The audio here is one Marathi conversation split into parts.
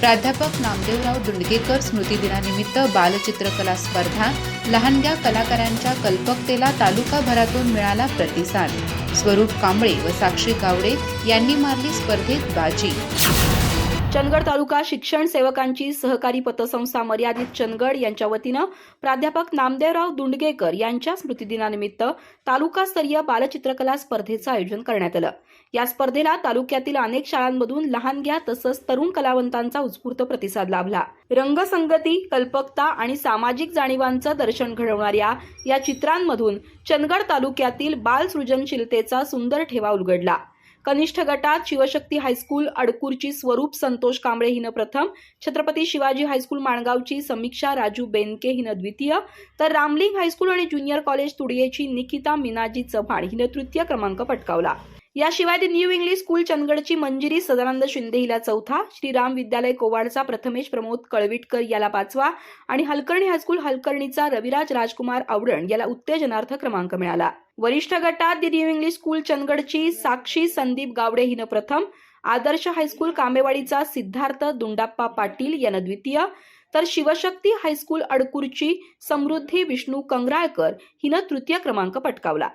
प्राध्यापक नामदेवराव दुंडगेकर स्मृती दिनानिमित्त बालचित्रकला स्पर्धा लहानग्या कलाकारांच्या कल्पकतेला तालुकाभरातून मिळाला प्रतिसाद. स्वरूप कांबळे व साक्षी गावडे यांनी मारली स्पर्धेत बाजी. चंदगड तालुका शिक्षण सेवकांची सहकारी पतसंस्था मर्यादित चंदगड यांच्या वतीनं प्राध्यापक नामदेवराव दुंडगेकर यांच्या स्मृतिदिनानिमित्त तालुकास्तरीय बालचित्रकला स्पर्धेचं आयोजन करण्यात आलं. या स्पर्धेला तालुक्यातील अनेक शाळांमधून लहानग्या तसंच तरुण कलावंतांचा उत्स्फूर्त प्रतिसाद लाभला. रंगसंगती कल्पकता आणि सामाजिक जाणीवांचं दर्शन घडवणाऱ्या या चित्रांमधून चंदगड तालुक्यातील बाल सृजनशीलतेचा सुंदर ठेवा उलगडला. कनिष्ठ गटात शिवशक्ती हायस्कूल अडकूरची स्वरूप संतोष कांबळे हिनं प्रथम छत्रपती शिवाजी हायस्कूल माणगावची समीक्षा राजू बेनके हिनं द्वितीय तर रामलिंग हायस्कूल आणि ज्युनियर कॉलेज तुडियेची निकिता मिनाजी चव्हाण हिनं तृतीय क्रमांक पटकावला. याशिवाय दी न्यू इंग्लिश स्कूल चंदगडची मंजिरी सदानंद शिंदे हिला चौथा श्रीराम विद्यालय कोवाडचा प्रथमेश प्रमोद कळविटकर याला पाचवा आणि हलकर्णी हायस्कूल हलकर्णीचा रविराज राजकुमार आवडण याला उत्तेजनार्थ क्रमांक मिळाला. वरिष्ठ गटात दी न्यू इंग्लिश स्कूल चंदगडची साक्षी संदीप गावडे हिनं प्रथम आदर्श हायस्कूल कांबेवाडीचा सिद्धार्थ दुंडाप्पा पाटील यानं द्वितीय तर शिवशक्ती हायस्कूल अडकूरची समृद्धी विष्णू कंगराळकर हिनं तृतीय क्रमांक पटकावला.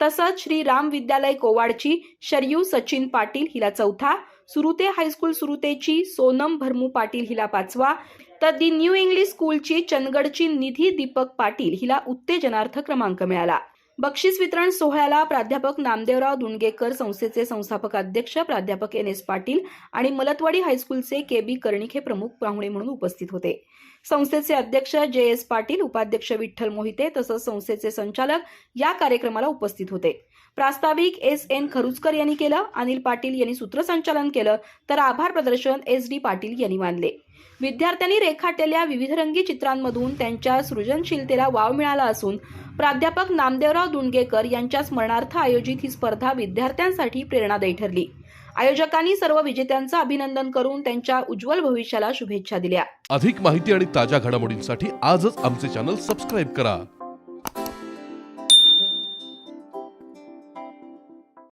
तसंच श्री राम विद्यालय कोवाडची शरयू सचिन पाटील हिला चौथा सुरुते हायस्कूल सुरुतेची सोनम भरमू पाटील हिला पाचवा तर दी न्यू इंग्लिश स्कूलची चंदगडची निधी दीपक पाटील हिला उत्तेजनार्थ क्रमांक मिळाला. बक्षीस वितरण सोहळ्याला प्राध्यापक नामदेवराव दुंडगेकर संस्थेचे संस्थापक अध्यक्ष प्राध्यापक एन एस पाटील आणि मलतवाडी हायस्कूलचे के बी कर्णिक हे प्रमुख पाहुणे म्हणून उपस्थित होते. संस्थेचे अध्यक्ष जे एस पाटील उपाध्यक्ष विठ्ठल मोहिते तसंच संस्थेचे संचालक या कार्यक्रमाला उपस्थित होते. प्रास्ताविक एस एन खरुचकर यांनी केलं अनिल पाटील यांनी सूत्रसंचालन केलं तर आभार प्रदर्शन एस डी पाटील यांनी मानले. विद्यार्थ्यांनी रेखाटलेल्या विविधरंगी चित्रांमधून त्यांच्या सृजनशीलतेला वाव मिळाला असून प्राध्यापक नामदेवराव दुंडगेकर यांच्या स्मरणार्थ आयोजित ही स्पर्धा विद्यार्थ्यांसाठी प्रेरणादायी ठरली. आयोजकांनी सर्व विजेत्यांचं अभिनंदन करून त्यांच्या उज्ज्वल भविष्याला शुभेच्छा दिल्या. अधिक माहिती आणि ताज्या घडामोडींसाठी आजच आमचे चॅनल सबस्क्राईब करा.